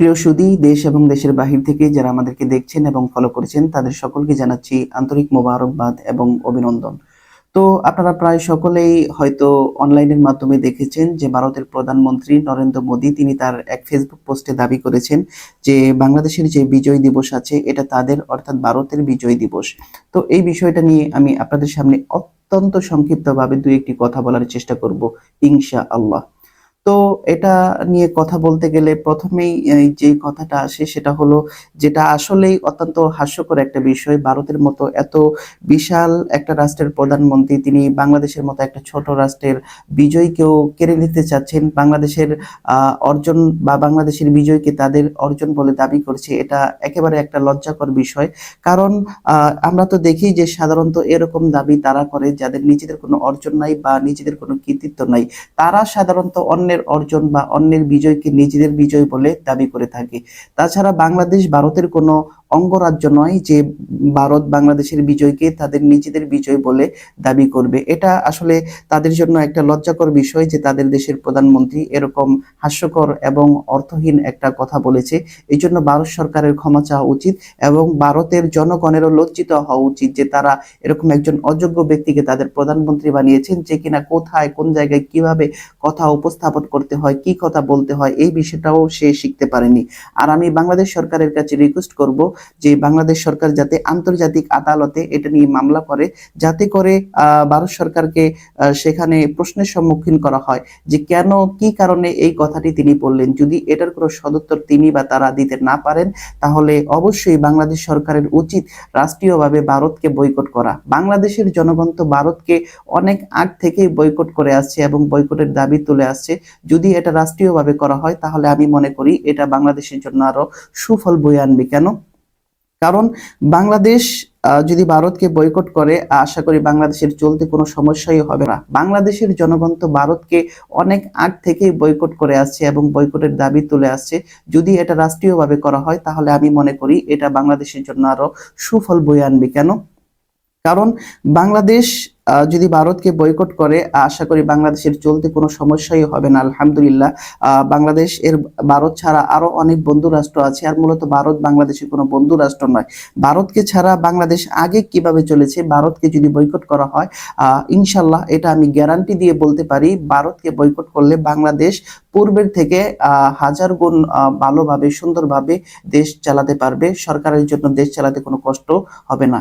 প্রিয় সুদী, দেশ এবং দেশের বাহির থেকে যারা আমাদেরকে দেখছেন এবং ফলো করেছেন, তাদের সকলকে জানাচ্ছি আন্তরিক মোবারকবাদ এবং অভিনন্দন। তো আপনারা প্রায় সকলেই হয়তো অনলাইনের মাধ্যমে দেখেছেন যে ভারতের প্রধানমন্ত্রী নরেন্দ্র মোদী, তিনি তার এক ফেসবুক পোস্টে দাবি করেছেন যে বাংলাদেশের যে বিজয় দিবস আছে, এটা তাদের অর্থাৎ ভারতের বিজয় দিবস। তো এই বিষয়টা নিয়ে আমি আপনাদের সামনে অত্যন্ত সংক্ষিপ্তভাবে দুই একটি কথা বলার চেষ্টা করব ইনশা আল্লাহ তো এটা নিয়ে কথা বলতে গেলে প্রথমেই যে কথাটা আসে সেটা হলো যেটা আসলেই অত্যন্ত হাস্যকর একটা বিষয়। ভারতের মতো এত বিশাল একটা রাষ্ট্রের প্রধানমন্ত্রী, তিনি বাংলাদেশের মতো একটা ছোট রাষ্ট্রের বিজয়কেও কেড়ে নিতে চাচ্ছেন। বাংলাদেশের অর্জন বা বাংলাদেশের বিজয়কে তাদের অর্জন বলে দাবি করছে। এটা একেবারে একটা লজ্জাকর বিষয়। কারণ আমরা তো দেখি যে সাধারণত এরকম দাবি তারা করে যাদের নিজেদের কোনো অর্জন নাই বা নিজেদের কোনো কৃতিত্ব নাই। তারা সাধারণত অন্যের অর্জন বা অন্যের বিজয়কে নিজেদের বিজয় বলে দাবি করে থাকে। তাছাড়া বাংলাদেশ ভারতের কোনো অঙ্গরাজ্য নয় যে ভারত বাংলাদেশের বিজয়কে তাদের নিজেদের বিজয় বলে দাবি করবে। এটা আসলে তাদের জন্য একটা লজ্জাকর বিষয় যে তাদের দেশের প্রধানমন্ত্রী এরকম হাস্যকর এবং অর্থহীন একটা কথা বলেছে। এই জন্য ভারত সরকারের ক্ষমা চাওয়া উচিত এবং ভারতের জনগণেরও লজ্জিত হওয়া উচিত যে তারা এরকম একজন অযোগ্য ব্যক্তিকে তাদের প্রধানমন্ত্রী বানিয়েছেন যে কিনা কোথায়, কোন জায়গায় কীভাবে কথা উপস্থাপন করতে হয়, কি কথা বলতে হয়, এই বিষয়টাও সে শিখতে পারেনি। আর আমি বাংলাদেশ সরকারের কাছে রিকোয়েস্ট করব যে বাংলাদেশ সরকার যাতে আন্তর্জাতিক আদালতে এটা নিয়ে মামলা করে, যাতে করে ভারত সরকারকে সেখানে প্রশ্নের সম্মুখীন করা হয় যে কেন, কি কারণে এই কথাটি তিনি বললেন। যদি এটার কোনো সদুত্তর তিনি বা তারা দিতে না পারেন, তাহলে অবশ্যই বাংলাদেশ সরকারের উচিত রাষ্ট্রীয়ভাবে ভারতকে বয়কট করা। বাংলাদেশের জনগণ তো ভারতকে অনেক আগ থেকেই বয়কট করে আসছে এবং বয়কটের দাবি তুলে আসছে। যদি এটা রাষ্ট্রীয়ভাবে করা হয়, তাহলে আমি মনে করি এটা বাংলাদেশের জন্য আরও সুফল বয়ে আনবে। কেন? কারণ বাংলাদেশ যদি ভারতকে বয়কট করে আশা করি বাংলাদেশের চলতে কোনো সমস্যাই হবে না। বাংলাদেশের জনগণ তো ভারতকে অনেক আগ থেকেই বয়কট করে আসছে এবং বয়কটের দাবি তুলে আসছে। যদি এটা রাষ্ট্রীয়ভাবে করা হয়, তাহলে আমি মনে করি এটা বাংলাদেশের জন্য আরও সুফল বয়ে আনবে। কেন? কারণ বাংলাদেশ যদি ভারতকে বয়কট করে, আশা করি বাংলাদেশের চলতে কোনো সমস্যাই হবে না, আলহামদুলিল্লাহ। বাংলাদেশ এর ভারত ছাড়া আরও অনেক বন্ধু রাষ্ট্র আছে, আর মূলত ভারত বাংলাদেশের কোনো বন্ধু রাষ্ট্র নয়। ভারতকে ছাড়া বাংলাদেশ আগে কীভাবে চলেছে, ভারতকে যদি বয়কট করা হয় ইনশাল্লাহ এটা আমি গ্যারান্টি দিয়ে বলতে পারি, ভারতকে বয়কট করলে বাংলাদেশ পূর্বের থেকে হাজার গুণ ভালোভাবে, সুন্দরভাবে দেশ চালাতে পারবে। সরকারের জন্য দেশ চালাতে কোনো কষ্ট হবে না।